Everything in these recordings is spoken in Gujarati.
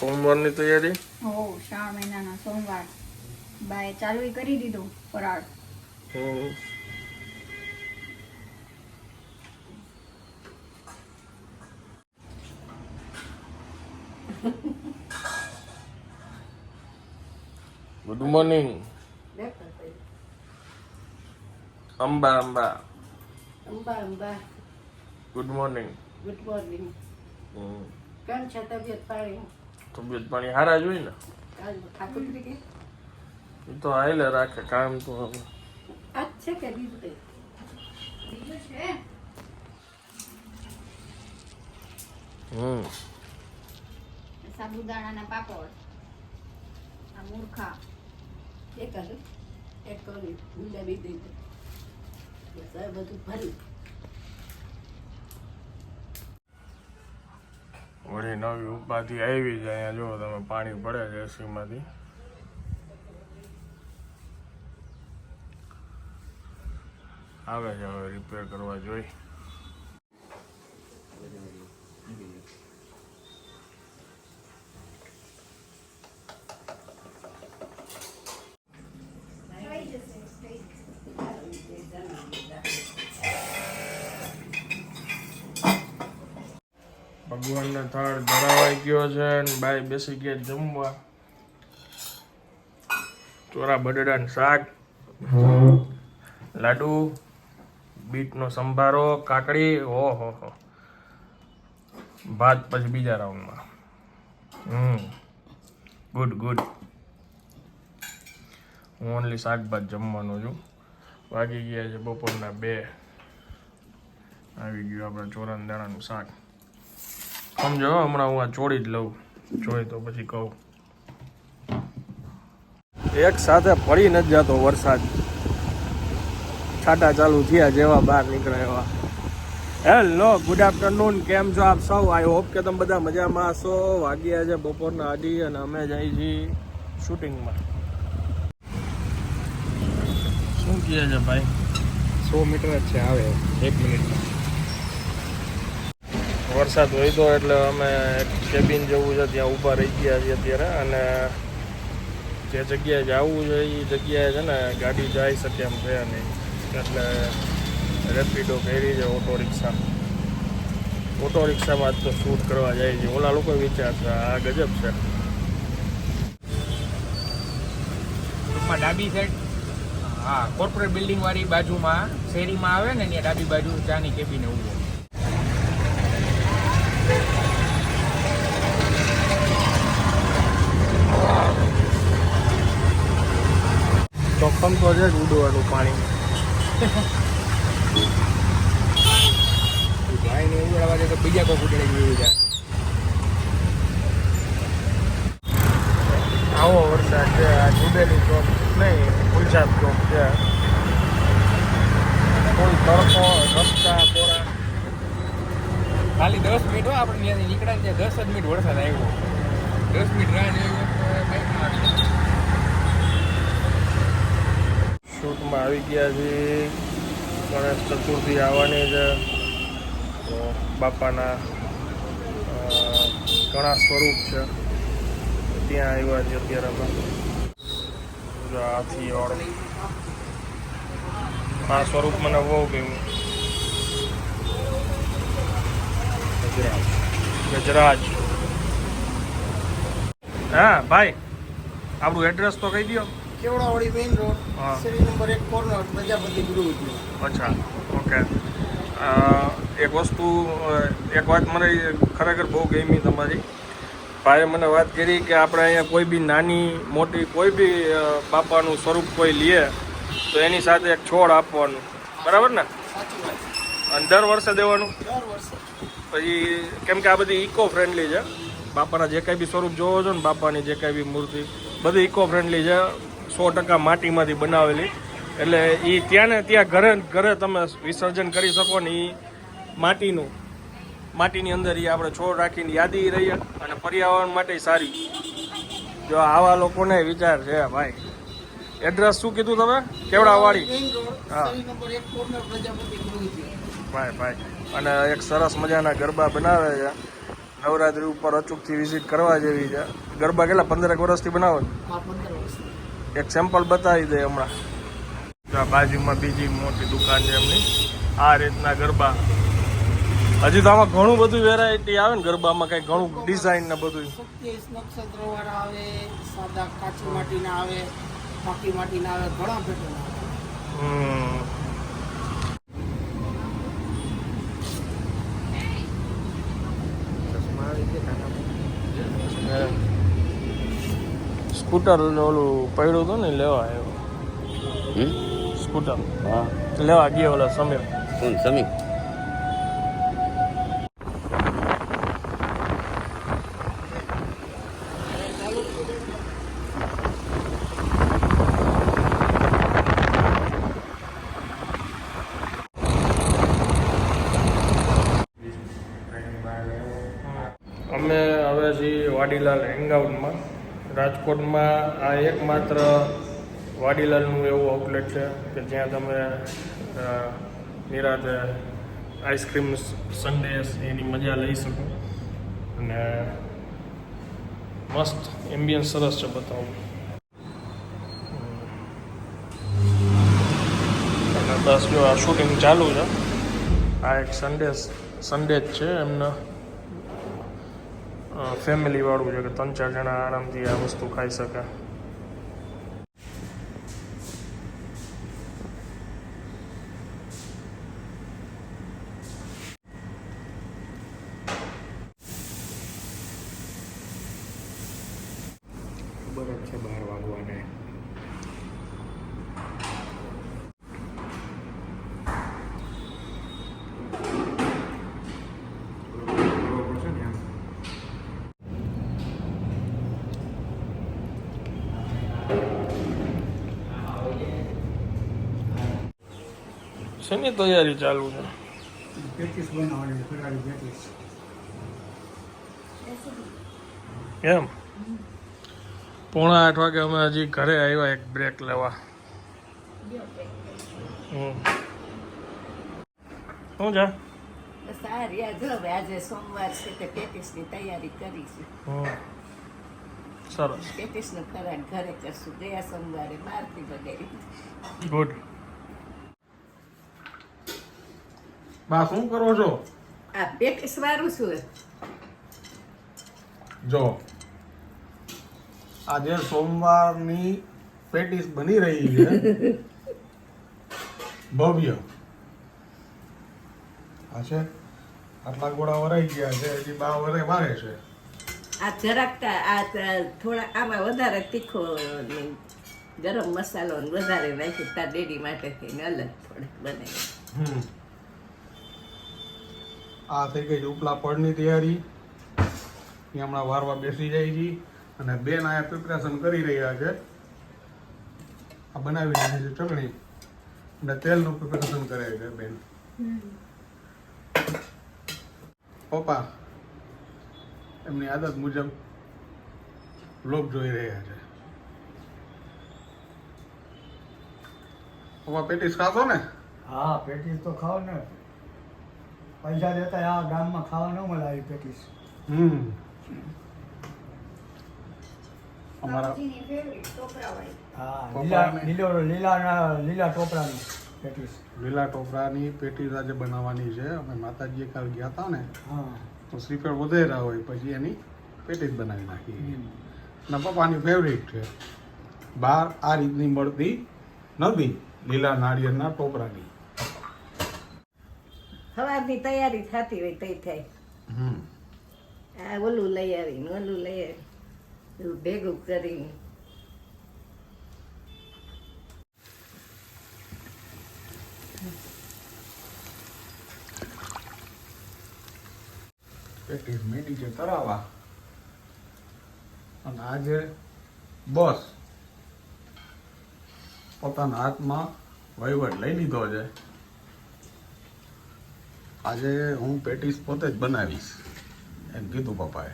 સોમવારની તૈયારી? હો શ્રાવણ મહિનાના સોમવાર. બાય ચાલુ કરી દીધું ફરાળ. હમ. Good morning Amba Amba. Amba Amba. Good morning good morning કેમ છે તબિયત પાણી તબિયત પાણી હારા જોઈ ને? એ તો આયલે રાખે કામ તો હવે. આજ છે કે બીજું કંઈ? બીજું છે? હમ. સાબુદાણાના પાપડ આ મૂર્ખા. એક એક કરી બી દઈ દે બધું ભરી. વળી નવી ઉપાધિ આવી છે અહીંયા જુઓ તમે પાણી પડે છે એસીમાંથી. આવે છે હવે રિપેર કરવા જોઈ. થાળ ધરાવાઈ ગયો છે ને બાઈ બેસી ગયા જમવા. ચોરા બટેટાનું શાક. લાડુ, બીટનો સંભારો, કાકડી ઓ હો. હો ભાત પછી બીજા રાઉન્ડમાં. હમ. Good good. હું ઓનલી શાકભાત જમવાનો છું. વાગી ગયા છે બપોરના બે. આવી ગયું આપણે ચોરાના દાણાનું શાક. સમજો હમણાં હું આ ચોડી જ લઉં. જોઈ તો પછી કહું. એક સાથે પડી નથી જતો વરસાદ. છાટા ચાલુ થયા જેવા બહાર નીકળે એવા. હેલો ગુડ આફ્ટરનૂન કેમ છો આપ સૌ? આઈ હોપ કે તમે બધા મજામાં હશો. વાગ્યા છે બપોરના અઢી અને અમે જઈએ છીએ શૂટિંગમાં. શું કહે છે ભાઈ? સો મીટર જ છે આવે. એક મિનિટમાં વરસાદ તો એટલે અમે કેબિન જવું છે ત્યાં ઊભા રહી ગયા છીએ અત્યારે અને જે જગ્યાએ જવું છે એ જગ્યાએ છે ને ગાડી જઈ શકે એમ છે નહીં. એટલે રેપિડો કરી છે ઓટો રિક્ષા. ઓટો રિક્ષામાં જ તો શૂટ કરવા જાય છે. ઓલા લોકો વિચાર છે આ ગજબ છે. ડાબી સાઈડ હા કોર્પોરેટ બિલ્ડિંગ વાળી બાજુમાં શેરીમાં આવે ને ત્યાં ડાબી બાજુ ચાની કેબિન ઊભો. તો છે જ ઉડવાનું પાણી. ભાઈ ને એવું અવાજ તો બીજા કોઈ ઉડે ગયું જાય આવો વરસાદ છે આ જુબેલી ચોક નહીં ગુલજાબ ચોક છે. કોઈ તડકો રસ્તા કોરા. ખાલી દસ મિનિટ હોય આપણે ત્યાંથી નીકળ્યા ત્યાં દસ જ મિનિટ વરસાદ આવ્યો. દસ મિનિટ રાહ જોઈએ બાઈકમાં આવી. જાય. આવી ગયા છે. ગણેશ ચતુર્થી આવવાની છે. તો બાપાના ઘણા સ્વરૂપ છે. ત્યાં આવ્યા છે અત્યારે અમે. હાથી ઓળ. આ સ્વરૂપ મને બહુ ગમ્યું. ગજરાજ. હા, ભાઈ, આપણું એડ્રેસ તો કહી દો કેવડાવાડી મેઇન રોડ. શેરી નંબર એક કોર્નર પ્રજાપતિ ગૃહ ઉદ્યોગ. અચ્છા ઓકે એક વસ્તુ એક વાત મને ખરેખર બહુ ગમી તમારી. ભાઈએ મને વાત કરી કે આપણે અહીંયા કોઈ બી નાની મોટી કોઈ બી બાપાનું સ્વરૂપ કોઈ લે તો એની સાથે એક છોડ આપવાનું. બરાબર ને? અને દર વર્ષે દેવાનું? પછી કેમ કે આ બધી ઇકો ફ્રેન્ડલી છે. બાપાના જે કાંઈ બી સ્વરૂપ જોવો છો ને બાપાની જે કાંઈ બી મૂર્તિ બધી ઇકો ફ્રેન્ડલી છે. સો ટકા માટીમાંથી બનાવેલી. એટલે એ ત્યાં ને ત્યાં ઘરે ઘરે તમે વિસર્જન કરી શકો ને એ માટીનું. માટીની અંદર એ આપણે છોડ રાખીને યાદી રહીએ અને પર્યાવરણ માટે સારી. જો આવા લોકોને વિચાર છે, ભાઈ. એડ્રેસ શું કીધું તમે? કેવડાવાળી હા. ભાઈ ભાઈ. અને એક સરસ મજાના ગરબા બનાવે છે. નવરાત્રી ઉપર અચૂકથી વિઝિટ કરવા જેવી છે. ગરબા કેટલા? પંદરેક વર્ષથી બનાવો છો? એક સેમ્પલ બતાવી દે હમણાં. બાજુમાં બીજી મોટી દુકાન છે એમની. આ રીતના ગરબા. હજી તો આમાં ઘણું બધું વેરાયટી આવે ને ગરબામાં કઈ ઘણું ડિઝાઇન ને બધું. સત્યાવીસ નક્ષત્ર વાળા આવે સાદા કાચી માટીના આવે પાકી માટીના આવે ઘણા પેટર્ન આવે હમ. સ્કૂટર ઓલું પડ્યું હતું ને લેવા આવ્યો. સ્કૂટર. હા. લેવા ગયો ઓલા સમીર. કોણ સમી અમે હવે છીએ વાડીલાલ હેંગઆઉટમાં રાજકોટમાં આ એકમાત્ર વાડીલાલનું એવું આઉટલેટ છે કે જ્યાં તમે નિરાતે આઈસ્ક્રીમ સન્ડે એની મજા લઈ શકો. અને મસ્ત એમ્બિયન્સ સરસ છે બતાવું. બસ જો આ શૂટિંગ ચાલુ છે. આ એક સન્ડે સન્ડે જ છે એમના. ફેમિલી વાળું છે કે ત્રણ ચાર જણા આરામથી આ વસ્તુ ખાઈ શકે. બરાબર છે બાર વાગવાને. શેની તૈયારી ચાલુ છે? પેટીસ બનાવવાની ફરાળી પેટીસ. એમ? પોણા આઠ વાગે અમે હજી ઘરે આવ્યા એક બ્રેક લેવા. હમ. શું છે? જો સોમવાર છે તૈયારી કરી છે. પેટીસનો ખરાક ઘરે કરશું. ગયા સોમવારે બહારથી બનાવી ગુડ બા શું કરો છો? આ પેટીસ વાળું છું. જો આજે સોમવારની પેટીસ બની રહી છે. ભવ્ય. આ છે આટલા ગોળા વરાઈ ગયા છે હજી બા વરે મારે છે. આ જરાક આ થોડા આમાં વધારે તીખો ગરમ મસાલો વધારે નાખી તાર ડેડી માટે થઈને અલગ થોડેક બનાવી આ થઈ ગઈ છે ઉપલા પડની તૈયારી. એ હમણાં વારવા બેસી જાય છે. અને બેન આ પ્રિપરેશન કરી રહ્યા છે. આ બનાવી નાખી છે ચટણી. અને તેલનું પ્રિપરેશન કરે છે બેન. પપ્પા, એમની આદત મુજબ લોક જોઈ રહ્યા છે. પપ્પા, પેટીસ ખાશો ને? હા, પેટીસ તો ખાવ ને. પૈસા દેતા આ ગામમાં ખાવા ન મળે આવી પેટીસ. હમ. અમારા હા લીલા- લીલા લીલા ટોપરાની પેટીસ. લીલા ટોપરાની પેટીસ આજે બનાવવાની છે. અમે માતાજીએ કાલ ગયા હતા ને હા. તો શ્રીફળ વધેરા હોય પછી એની પેટીસ બનાવી નાખી ના પપ્પાની ફેવરિટ છે. બહાર આ રીતની મળતી નથી લીલા નાળિયેરના ટોપરાની. સવારની તૈયારી થતી હોય તઈ થાય. આ ઓલું લઈ આવીને ઓલું લઈ આવી ભેગું કરીને. પેટીસ મેડી છે તરાવા અને આજે બસ. પોતાના હાથમાં વહીવટ લઈ લીધો છે. આજે હું પેટીસ પોતે જ બનાવીશ. એમ કીધું પપ્પાએ.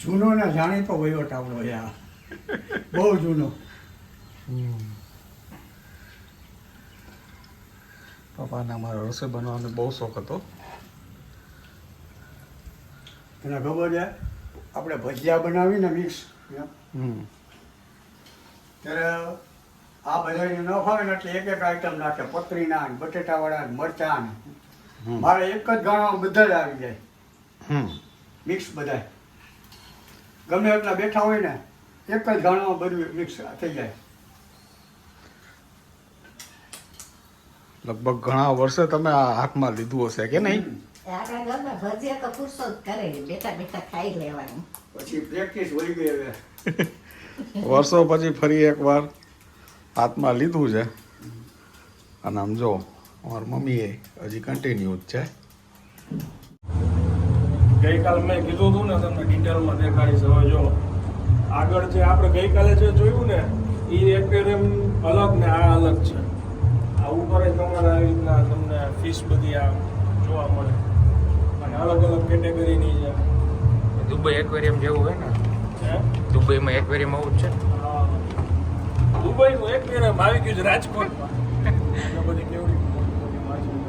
જૂનો ને જાણીતો વહીવટ આપણો છે બહુ જૂનો. પપ્પાને અમારો રસોઈ બનાવવાનો બહુ શોખ હતો. એને ખબર છે? આપણે ભજીયા બનાવીને મિક્સ. ત્યારે આ બધાને ન ફાવે ને એટલે એક એક આઈટમ નાખે. પતરીના ને બટેટાવાળા ને મરચાં ને મારે એક જ ગાણામાં બધા જ આવી જાય. હમ. મિક્સ બધા ગમે એટલા બેઠા હોય ને એક જ ગાણામાં બધું મિક્સ થઈ જાય. લગભગ ઘણા વર્ષે તમે આ હાથમાં લીધું હશે કે નહીં? આપણા ઘરમાં ભજીયા તો ખુરશો જ કરે બેઠા બેઠા ખાઈ લેવાનું. પછી પ્રેક્ટિસ હોય ગઈ હવે. વર્ષો પછી ફરી એકવાર હાથમાં લીધું છે. અને આમ જો અમારી મમ્મીએ હજી કન્ટિન્યુ જ છે ગઈકાલ મેં કીધું હતું ને તમને ડિટેલમાં દેખાડી હવે જો આગળ જે આપણે ગઈકાલે જે જોયું ને એ એક્વેરિયમ અલગ ને આ અલગ છે. આ ઉપર તમારે આવી રીતના તમને ફિશ બધી આ જોવા મળે. અને અલગ અલગ કેટેગરીની છે. દુબઈ એક્વેરિયમ જેવું હોય ને? હે? દુબઈમાં એક્વેરિયમ આવું જ છે? હા. દુબઈનું એક્વેરિયમ આવી ગયું છે રાજકોટમાં. એટલે બધી કેવડી મોટી મોટી માછલીઓ.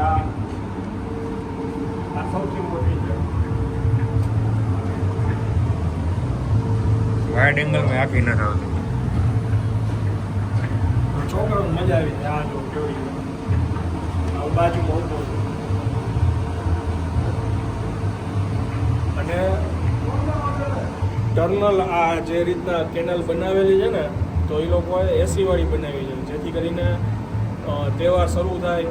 આ આ સૌથી મોટી છે. વાઇડ એંગલમાં આપી નથી આવતી છોકરો મજા આવી જાય આ જો બાજુમાં ઊભો છે. અને ટર્નલ આ જે રીતના કેનલ બનાવેલી છે ને તો એ લોકોએ એસી વાળી બનાવી છે. જેથી કરીને તહેવાર શરૂ થાય.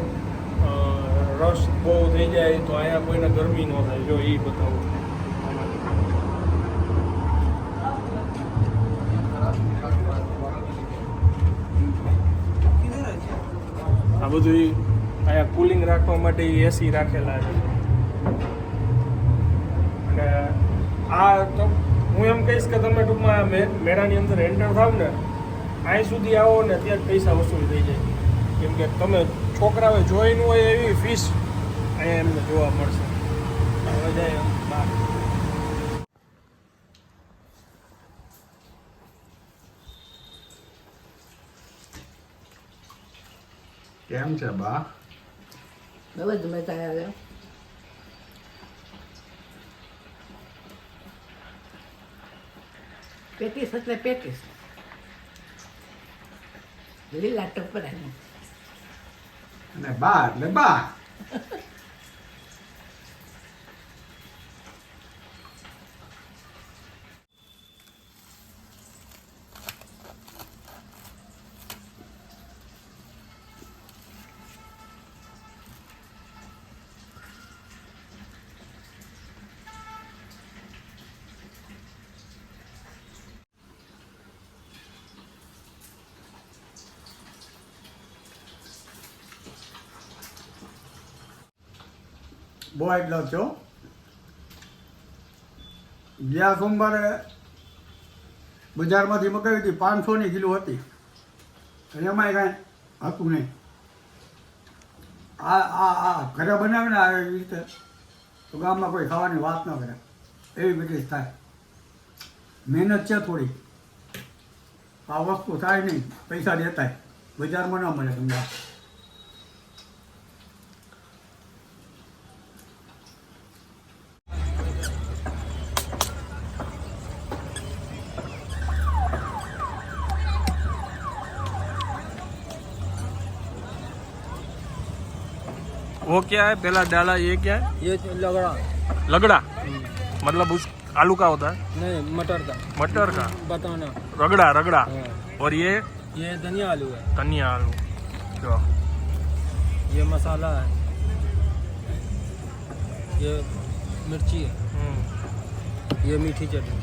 રસ બહુ થઈ જાય તો અહીંયા કોઈને ગરમી ન થાય. જો એ બતાવું. આ બધું અહીંયા કુલિંગ રાખવા માટે એસી રાખેલા છે. અને આ તો હું એમ કહીશ કે તમે ટૂંકમાં મેળાની અંદર એન્ટર થાવ ને, અહીં સુધી આવો ને ત્યાં પૈસા વસૂલ થઈ જાય. કેમ કે તમે છોકરાઓએ જોઈનું ન હોય એવી ફિશ અહીંયા એમને જોવા મળશે. હવે જાય બહાર કેમ છે બા? બહુ જ મજા આવે. પેટીસ એટલે પેટીસ. લીલા ટપરાની. અને બા એટલે બા બહુ એટલો છો. ગયા સોમવારે બજારમાંથી મગાવી હતી પાંચસોની કિલો હતી. એમાંય કાંઈ હતું નહીં. આ આ આ ઘરે બનાવે ને આવી રીતે, તો ગામમાં કોઈ ખાવાની વાત ન કરે. એવી બધી થાય. મહેનત છે થોડી. આ વસ્તુ થાય નહીં. પૈસા દેતાય. બજારમાં ન મળે તમને. वो क्या है? पहला डाला ये क्या है? ये लगड़ा। लगड़ा? मतलब उस आलू का होता है? नहीं मटर का। मटर का? बताना। रगड़ा रगड़ा। और ये? ये धनिया आलू है। धनिया आलू। जो ये मसाला है। ये मिर्ची है। हम्म, ये मीठी चटनी।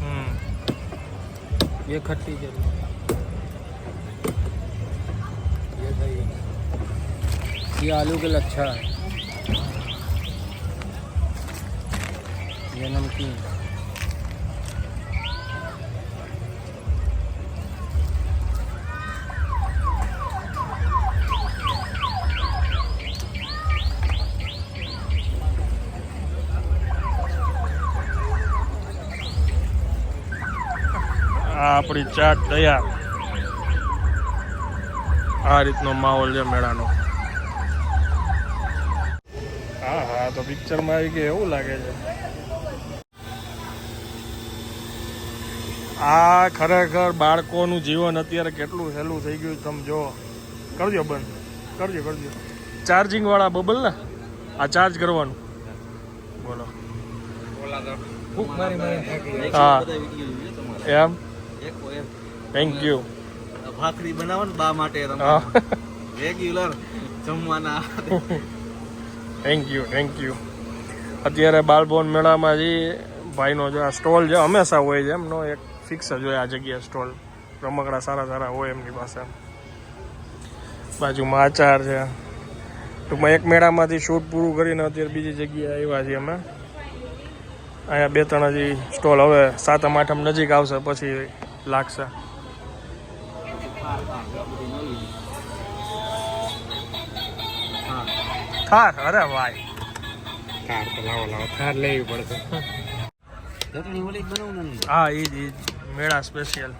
हम्म, ये खट्टी चटनी। ये दही है। ये आलू के लच्छा है ये नमकीन આ આપણી ચાટ તૈયાર આ રીતનો માહોલ છે મેળાનો હા હા તો પિક્ચરમાં આવી ગઈ એવું લાગે છે. આ ખરેખર બાળકોનું જીવન અત્યારે કેટલું સહેલું થઈ ગયું તમે જો કરજો બંધ. કરજો કરજો. ચાર્જિંગ વાળા બબલ ને? આ ચાર્જ કરવાનું. બોલો. હા. એમ? થેન્ક યુ ભાખરી બનાવો ને બા માટે regular જમવાના. Thank you thank you અત્યારે બાલભવન મેળામાં જે ભાઈનો જે આ સ્ટોલ છે હંમેશા હોય છે એમનો એક ફિક્સ જ હોય આ જગ્યાએ સ્ટોલ. રમકડા સારા સારા હોય એમની પાસે. બાજુમાં આચાર છે. ટૂંકમાં એક મેળામાંથી શૂટ પૂરું કરીને અત્યારે બીજી જગ્યાએ આવ્યા છીએ અમે. અહીંયા બે ત્રણ હજી સ્ટોલ હવે સાતમ આઠમ નજીક આવશે, પછી લાગશે. થાર અરે ભાઈ થાર તો લાવો લાવો થાર લેવી પડશે ચટણી ઓલી બનાવું ને હા એ જ એ જ મેળા સ્પેશિયલ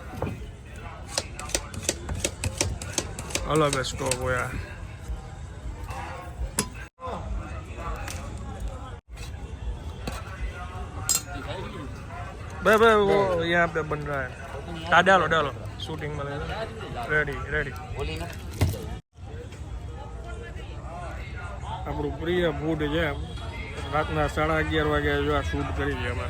અલગ જ સ્ટોક હોય આ भाई भाई वो यहाँ पे बन रहा है हाँ डालो डालो शूटिंग में रेडी रेडी આપણું પ્રિય ફૂડ છે રાતના સાડા અગિયાર વાગે જો આ શૂટ કરી છે અમે